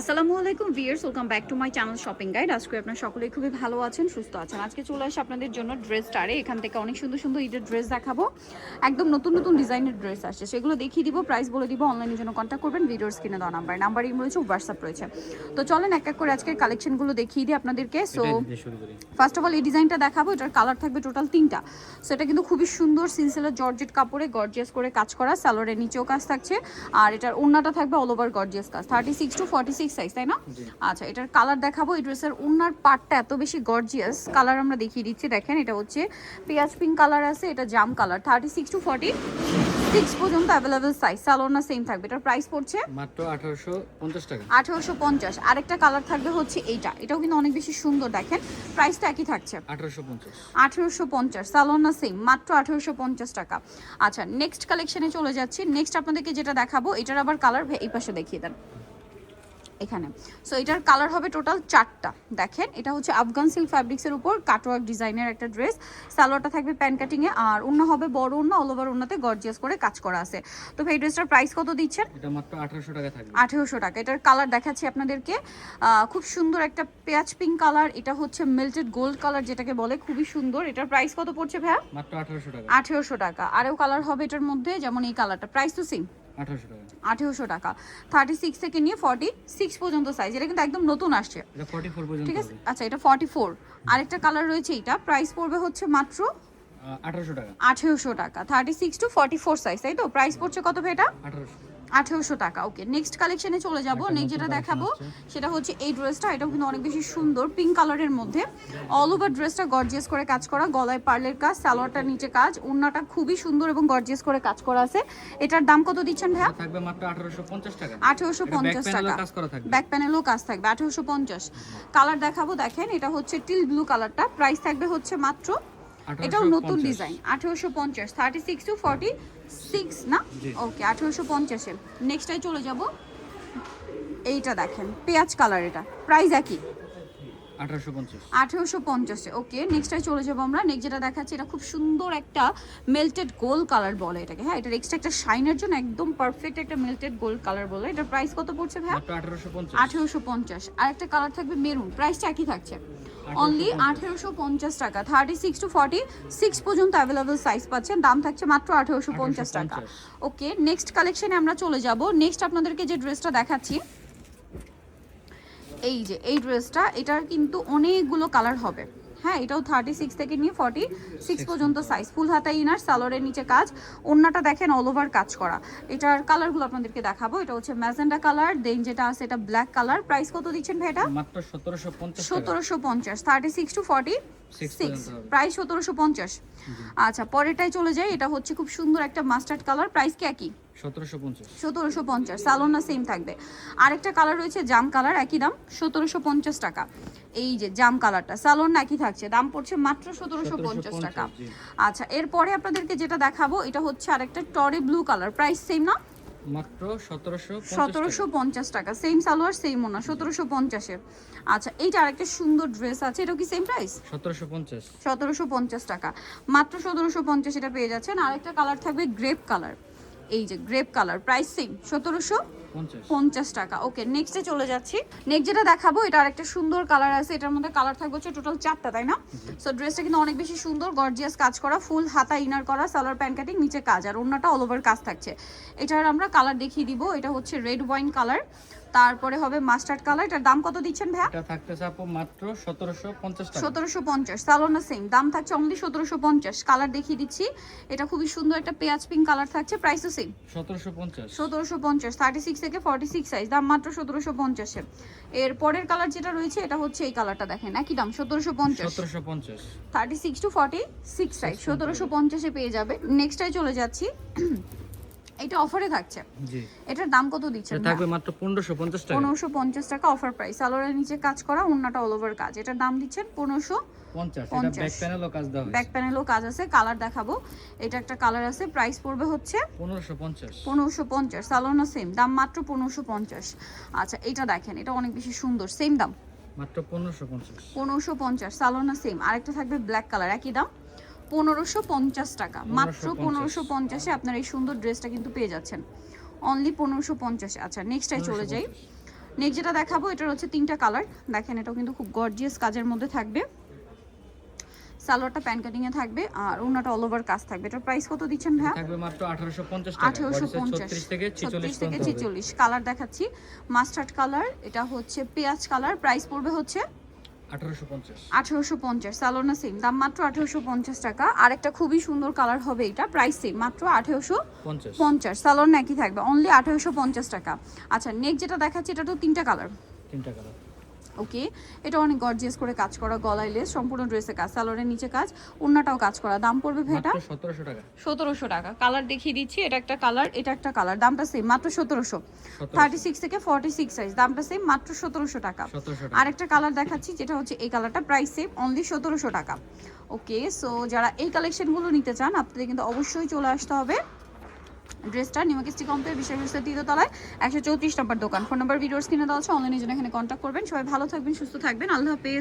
আসসালামু আলাইকুম viewers welcome back to my channel shopping guide. আজকে আপনার সকলেই খুবই ভালো আছেন সুস্থ আছেন। আজকে চলে আসে আপনাদের জন্য ড্রেস স্টারে। এখান থেকে অনেক সুন্দর সুন্দর ঈদের ড্রেস দেখাবো। একদম নতুন নতুন ডিজাইনের ড্রেস আসছে। সেগুলো দেখিয়ে দিব প্রাইস বলে দিব অনলাইনের জন্য কন্ট্যাক্ট করবেন ভিডিওর স্ক্রিনে দেওয়া নাম্বার নাম্বার ইম রয়েছে হোয়াটসঅ্যাপ রয়েছে। তো চলেন এক এক করে আজকের কালেকশনগুলো দেখিয়ে দিই আপনাদেরকে। সো ফার্স্ট অফ অল এই ডিজাইনটা দেখাবো। এটার কালার থাকবে টোটাল তিনটা। সো এটা কিন্তু খুবই সুন্দর সিলসিলার জর্জেট কাপড়ে গর্জিয়াস করে কাজ করা। স্যালোরের নিচেও কাজ থাকছে। আর এটার ওন্নাটা থাকবে অল ওভার গর্জিয়াস কাজ। Thirty six to forty six size তাই না? আচ্ছা এটার কালার দেখাবো। এই ড্রেসের ওন্নার পার্টটা এত বেশি গর্জিয়াস কালার আমরা দেখিয়ে দিচ্ছি দেখেন এটা হচ্ছে পেঁয়াজ পিঙ্ক কালার আছে এটা জাম colour thirty six to forty six পর্যন্ত অ্যাভেলেবেল সাইজ স্যালোনা সেম থাকবে। এটার প্রাইস পড়ছে মাত্র আঠারোশো পঞ্চাশ টাকা। আঠেরোশো পঞ্চাশ। আরেকটা কালার থাকবে হচ্ছে এইটা। এটাও কিন্তু অনেক বেশি সুন্দর দেখেন প্রাইসটা একই থাকছে। আঠারোশো পঞ্চাশ। আঠেরোশো পঞ্চাশ সালোনা সেম মাত্র আঠেরোশো পঞ্চাশ টাকা। আচ্ছা নেক্সট কালেকশনে চলে যাচ্ছি। নেক্সট আপনাদেরকে যেটা দেখাবো এটার আবার কালার এই পাশে দেখিয়ে দেন। এখানে। সো এটার কালার হবে টোটাল চারটা। দেখেন এটা হচ্ছে আফগান সিল্ক ফ্যাব্রিক্সের উপর কাটওয়ার্ক ডিজাইনের একটা ড্রেস সালোয়ারটা থাকবে প্যান কাটিংয়ে আর অন্য হবে বড় অন্য অল ওভার অন্যতে গর্জিয়াস করে কাজ করা আছে। তো এই ড্রেসটার প্রাইস কত দিচ্ছেন? এটা মাত্র আঠারোশো টাকা থাকবে। আঠেরোশো টাকা। এটার কালার দেখাচ্ছি আপনাদেরকে। খুব সুন্দর একটা পেঁয়াজ পিঙ্ক কালার এটা হচ্ছে মেল্টেড গোল্ড কালার যেটাকে বলে। খুবই সুন্দর। এটার প্রাইস কত পড়ছে ভাইয়া? মাত্র আঠারোশো টাকা। আঠেরোশো টাকা। আরেও কালার হবে এটার মধ্যে যেমন এই কালারটা প্রাইস তো সেম আঠারোশো টাকা। আঠেরোশো টাকা। থার্টি সিক্স থেকে নিয়ে ফর্টি সিক্স পর্যন্ত সাইজ এটা কিন্তু একদম নতুন আসছে। ঠিক আছে? আচ্ছা এটা ফর্টি ফোর আরেকটা কালার রয়েছে এটা প্রাইস পড়বে হচ্ছে মাত্র আঠারোশো টাকা। আঠেরোশো টাকা। Thirty six to forty four size তাই তো? প্রাইস পড়ছে কত ভাই এটা? আঠারোশো। আঠেরোশো টাকা। ওকে নেক্সট কালেকশনে চলে যাব। নেক্সট যেটা দেখাবো সেটা হচ্ছে এই ড্রেসটা এটাও কিন্তু অনেক বেশি সুন্দর পিঙ্ক কালারের মধ্যে। অল ওভার ড্রেসটা গর্জিয়াস করে কাজ করা গলায় পার্লের কাজ সালোয়ারটার নিচে কাজ ওড়নাটা খুবই সুন্দর এবং গর্জিয়াস করে কাজ করা আছে। এটার দাম কত দিচ্ছেন ভাইয়া? থাকবে মাত্র আঠারোশো পঞ্চাশ টাকা। আঠেরোশো এটা back পঞ্চাশ panel এও টাকা ব্যাক প্যানেলও কাজ থাকবে আঠেরোশো পঞ্চাশ। কালার দেখাবো দেখেন এটা হচ্ছে টিল ব্লু কালারটা প্রাইস থাকবে হচ্ছে মাত্র এটাও নতুন ডিজাইন আঠেরোশো পঞ্চাশ। Thirty six to forty six না? ওকে আঠেরোশো পঞ্চাশে। নেক্সটাই চলে যাব। এইটা দেখেন পেঁয়াজ কালার এটা। প্রাইস একই? আঠারোশো পঞ্চাশ। ওকে নেক্সটাই চলে যাব আমরা। নেক্সট যেটা দেখাচ্ছি এটা খুব সুন্দর একটা মেল্টেড গোল্ড কালার বলে এটাকে। হ্যাঁ এটার এক্সট্রা একটা শাইনের জন্য একদম পারফেক্ট একটা মেল্টেড গোল্ড কালার বলে। এটার প্রাইস কত পড়ছে ভাই আঠেরোশো পঞ্চাশ। আর একটা কালার থাকবে মেরুন প্রাইসটা একই থাকছে। অনলি আঠেরোশো পঞ্চাশ টাকা। Thirty six to forty six পর্যন্ত অ্যাভেলেবেল সাইজ পাচ্ছেন। দাম থাকছে মাত্র আঠেরোশো পঞ্চাশ টাকা। ওকে নেক্সট কালেকশনে আমরা চলে যাব। নেক্সট আপনাদেরকে যে ড্রেসটা দেখাচ্ছি এই যে এই ড্রেসটা এটার কিন্তু অনেকগুলো কালার হবে। হ্যাঁ এটাও থার্টি সিক্স থেকে নিয়ে ফর্টি সিক্স পর্যন্ত সাইজ ফুল হাতা ইনার সালোয়ারের নিচে কাজ। ওড়নাটা দেখেন অল ওভার কাজ করা। এটার কালারগুলো আপনাদেরকে দেখাবো। এটা হচ্ছে ম্যাজেন্ডা কালার দেন যেটা আছে এটা ব্ল্যাক কালার প্রাইস কত দিচ্ছেন ভাই এটা? মাত্র সতেরোশো পঞ্চাশ সতেরোশো পঞ্চাশ thirty six to forty six price সতেরোশো পঞ্চাশ। আচ্ছা পরেরটাই চলে যাই। এটা হচ্ছে খুব সুন্দর একটা মাস্টার্ড কালার প্রাইস কি একই? সতেরোশো পঞ্চাশ। সালোনা সেম থাকবে। আরেকটা কালার রয়েছে জাম কালার একই দাম সতেরোশো পঞ্চাশ টাকা। এই যে জাম কালারটা সালোন একই থাকছে দাম পড়ছে মাত্র সতেরোশো পঞ্চাশ টাকা। আচ্ছা এরপরে আপনাদেরকে যেটা দেখাবো এটা হচ্ছে আরেকটা টরে ব্লু কালার প্রাইস সেম না? মাত্র সতেরোশো পঞ্চাশ টাকা। সেম সালোয়ার সেম ওনা সতেরোশো পঞ্চাশে আচ্ছা এইটা আরেকটা সুন্দর ড্রেস আছে এটা কি সেম প্রাইস সতেরোশো পঞ্চাশ। সতেরোশো পঞ্চাশ টাকা। মাত্র সতেরোশো পঞ্চাশ এটা পেয়ে যাচ্ছেন। আরেকটা কালার থাকবে গ্রেপ কালার এই যে গ্রেপ কালার প্রাইস সেম সতেরোশো পঞ্চাশ। টাকা। ওকে নেক্সটে চলে যাচ্ছি। নেক্সট যেটা দেখাবো এটা আরেকটা সুন্দর কালার আছে এটার মধ্যে কালার থাকবে হচ্ছে টোটাল চারটা তাই না? সো ড্রেসটা কিন্তু অনেক বেশি সুন্দর গর্জিয়াস কাজ করা ফুল হাতা ইনার করা সালোয়ার প্যান্ট কাটিং নিচে কাজ আর অন্যটা অল ওভার কাজ থাকছে। এটার আমরা কালার দেখিয়ে দিব এটা হচ্ছে রেড ওয়াইন কালার তারপরে হবে মাস্টার্ড কালার। এটার দাম কত দিচ্ছেন ভাইয়া? এটা থাকতেছে আপু মাত্র সতেরোশো পঞ্চাশ টাকা। সতেরোশো পঞ্চাশ সালোনা সেম দাম থাকছে অনলি সতেরোশো পঞ্চাশ। কালার দেখিয়ে দিচ্ছি। এটা খুবই সুন্দর একটা পেঁয়াজ পিঙ্ক কালার থাকছে প্রাইসও সেম সতেরোশো পঞ্চাশ। সতেরোশো পঞ্চাশ থার্টি সিক্স থেকে ফর্টি সিক্স সাইজ দাম মাত্র সতেরোশো পঞ্চাশের এর পরের কালার যেটা রয়েছে এটা হচ্ছে এই কালারটা দেখেন একই দাম সতেরোশো পঞ্চাশ। সতেরোশো পঞ্চাশ। Thirty six to forty six size সতেরোশো পঞ্চাশে পেয়ে যাবে। নেক্সটাই চলে যাচ্ছি। এটা অফারে থাকছে। জি। এটার দাম কত দিচ্ছেন থাকবে মাত্র পনেরোশো পঞ্চাশ টাকা। পনেরোশো পঞ্চাশ টাকা অফার প্রাইস। সালোয়ারের নিচে কাজ করা অন্যটা অল ওভার কাজ। এটার দাম দিচ্ছেন পনেরোশো পঞ্চাশ এটা ব্যাক প্যানেলও কাজ দেওয়া ব্যাক প্যানেলও কাজ আছে কালার দেখাবো। এটা একটা কালার আছে প্রাইস পড়বে হচ্ছে পনেরোশো পঞ্চাশ। পনেরোশো পঞ্চাশ সালোনা সেম দাম মাত্র পনেরোশো পঞ্চাশ। আচ্ছা এটা দেখেন এটা অনেক বেশি সুন্দর সেম দাম। মাত্র পনেরোশো পঞ্চাশ। পনেরোশো পঞ্চাশ সালোনা সেম আরেকটা থাকবে ব্ল্যাক কালার একই দাম। পনেরোশো পঞ্চাশ টাকা। মাত্র পনেরোশো পঞ্চাশে আপনার এই সুন্দর ড্রেসটা কিন্তু পেয়ে যাচ্ছেন। অনলি পনেরোশো পঞ্চাশে। আচ্ছা নেক্সটটাই চলে যাই। নেক্সট যেটা দেখাবো এটার হচ্ছে তিনটা কালার দেখেন এটাও কিন্তু খুব গর্জিয়াস কাজের মধ্যে থাকবে। সালোয়ারটা প্যান কাটিং এ থাকবে আর ওনাটা অল ওভার কাজ থাকবে। এটার প্রাইস কত দিচ্ছেন ভাইয়া? থাকবে মাত্র 1850 টাকা। আঠেরোশো বডি পঞ্চাশ। 36 থেকে 46 ছত্রিশ থেকে পর্যন্ত হবে। ছেচল্লিশ। কালার দেখাচ্ছি। মাস্টার্ড কালার এটা হচ্ছে পেঁয়াজ কালার প্রাইস পড়বে হচ্ছে 1850 আঠেরোশো পঞ্চাশ। সালোনা সেম দাম মাত্র আঠারোশো পঞ্চাশ টাকা। আরেকটা খুবই সুন্দর কালার হবে এটা প্রাইস সেম মাত্র আঠারোশো পঞ্চাশ। সালোন একই থাকবে অনলি আঠারোশো পঞ্চাশ টাকা। আচ্ছা নেক্সট যেটা দেখাচ্ছি এটা তো তিনটা কালার তিনটা কালার ওকে? এটা অনেক গর্জিয়াস করে কাজ করা গলায় লেস সম্পূর্ণ ড্রেসে কাজ সালোয়ারের নিচে কাজ ওন্নাটাও কাজ করা। দাম পড়বে ভাই এটা 1700 টাকা। সতেরোশো টাকা। কালার দেখিয়ে দিচ্ছি এটা একটা কালার এটা একটা কালার দামটা সেম মাত্র সতেরোশো। 1700 থার্টি সিক্স থেকে ফর্টি সিক্স সাইজ দামটা সেম মাত্র সতেরোশো টাকা। 1700 টাকা। আরেকটা কালার দেখাচ্ছি যেটা হচ্ছে এই কালারটা প্রাইস সেম অনলি সতেরোশো টাকা। ওকে সো যারা এই কালেকশনগুলো নিতে চান আপনাদের কিন্তু অবশ্যই চলে আসতে হবে। ড্রেসটা নিউ নিমাকিস্টি কম্পের বিশেষ তলায়, একশো চৌত্রিশ নম্বর দোকান। ফোন নাম্বার ভিডিওর কিনে দেওয়া আছে অনলাইনে জন্য এখানে কন্ট্যাক্ট করবেন। সবাই ভালো থাকবেন, সুস্থ থাকবেন। আল্লাহ হাফেজ।